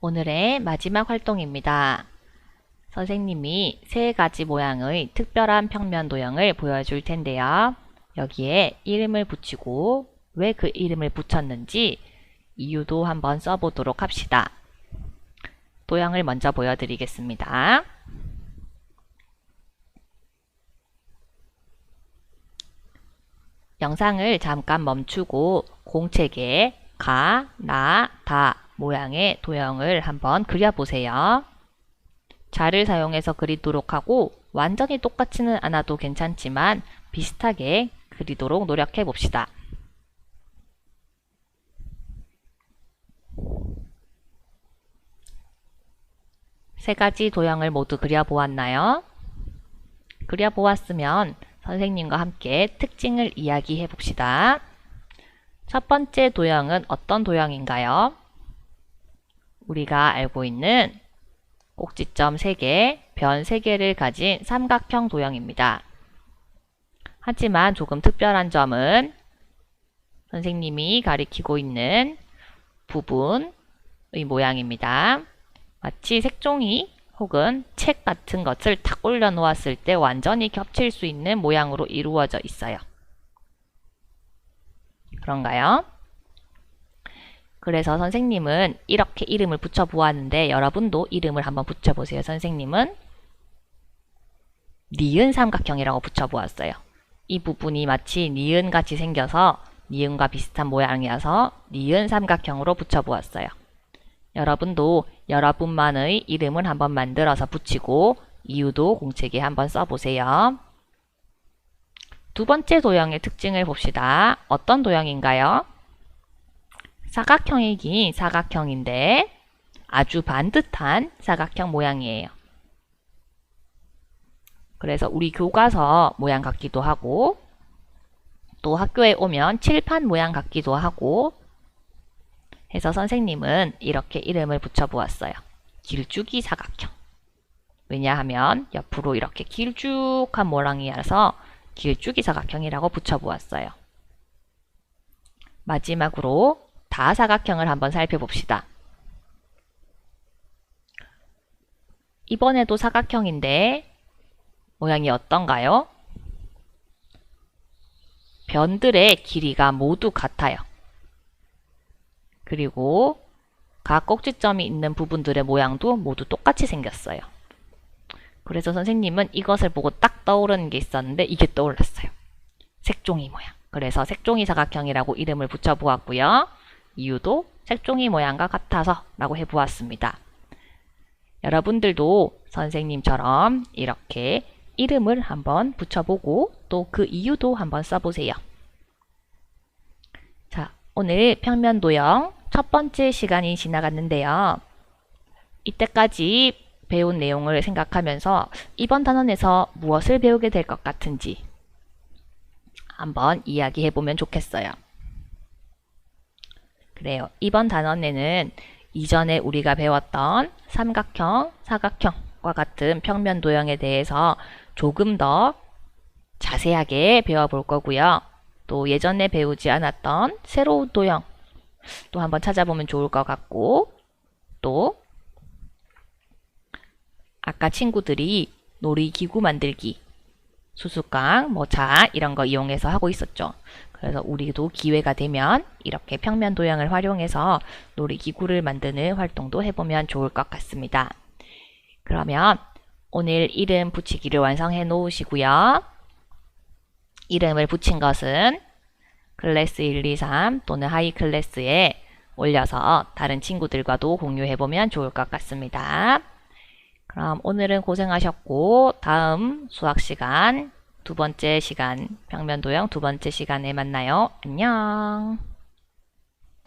오늘의 마지막 활동입니다. 선생님이 세 가지 모양의 특별한 평면 도형을 보여줄 텐데요. 여기에 이름을 붙이고 왜 그 이름을 붙였는지 이유도 한번 써보도록 합시다. 도형을 먼저 보여드리겠습니다. 영상을 잠깐 멈추고 공책에 가, 나, 다 모양의 도형을 한번 그려보세요. 자를 사용해서 그리도록 하고 완전히 똑같지는 않아도 괜찮지만 비슷하게 그리도록 노력해 봅시다. 세 가지 도형을 모두 그려보았나요? 그려보았으면 선생님과 함께 특징을 이야기해 봅시다. 첫 번째 도형은 어떤 도형인가요? 우리가 알고 있는 꼭지점 3개, 변 3개를 가진 삼각형 도형입니다. 하지만 조금 특별한 점은 선생님이 가리키고 있는 부분의 모양입니다. 마치 색종이 혹은 책 같은 것을 탁 올려놓았을 때 완전히 겹칠 수 있는 모양으로 이루어져 있어요. 그런가요? 그래서 선생님은 이렇게 이름을 붙여보았는데 여러분도 이름을 한번 붙여보세요. 선생님은 니은 삼각형이라고 붙여보았어요. 이 부분이 마치 니은같이 생겨서 니은과 비슷한 모양이어서 니은 삼각형으로 붙여보았어요. 여러분도 여러분만의 이름을 한번 만들어서 붙이고 이유도 공책에 한번 써보세요. 두 번째 도형의 특징을 봅시다. 어떤 도형인가요? 사각형이 긴 사각형인데 아주 반듯한 사각형 모양이에요. 그래서 우리 교과서 모양 같기도 하고 또 학교에 오면 칠판 모양 같기도 하고 해서 선생님은 이렇게 이름을 붙여보았어요. 길쭉이 사각형. 왜냐하면 옆으로 이렇게 길쭉한 모양이라서 길쭉이 사각형이라고 붙여보았어요. 마지막으로 다사각형을 한번 살펴봅시다. 이번에도 사각형인데 모양이 어떤가요? 변들의 길이가 모두 같아요. 그리고 각 꼭지점이 있는 부분들의 모양도 모두 똑같이 생겼어요. 그래서 선생님은 이것을 보고 딱 떠오르는 게 있었는데 이게 떠올랐어요. 색종이 모양. 그래서 색종이 사각형이라고 이름을 붙여보았고요. 이유도 색종이 모양과 같아서 라고 해보았습니다. 여러분들도 선생님처럼 이렇게 이름을 한번 붙여보고 또 그 이유도 한번 써보세요. 자, 오늘 평면 도형 첫 번째 시간이 지나갔는데요. 이때까지 배운 내용을 생각하면서 이번 단원에서 무엇을 배우게 될 것 같은지 한번 이야기해 보면 좋겠어요. 그래요. 이번 단원에는 이전에 우리가 배웠던 삼각형, 사각형과 같은 평면 도형에 대해서 조금 더 자세하게 배워볼 거고요. 또 예전에 배우지 않았던 새로운 도형 또 한번 찾아보면 좋을 것 같고 또 아까 친구들이 놀이기구 만들기 수수깡, 뭐 자, 이런 거 이용해서 하고 있었죠. 그래서 우리도 기회가 되면 이렇게 평면 도형을 활용해서 놀이기구를 만드는 활동도 해보면 좋을 것 같습니다. 그러면 오늘 이름 붙이기를 완성해 놓으시고요. 이름을 붙인 것은 클래스 1, 2, 3 또는 하이 클래스에 올려서 다른 친구들과도 공유해보면 좋을 것 같습니다. 그럼 오늘은 고생하셨고 다음 수학 시간 두 번째 시간 평면 도형 두 번째 시간에 만나요. 안녕.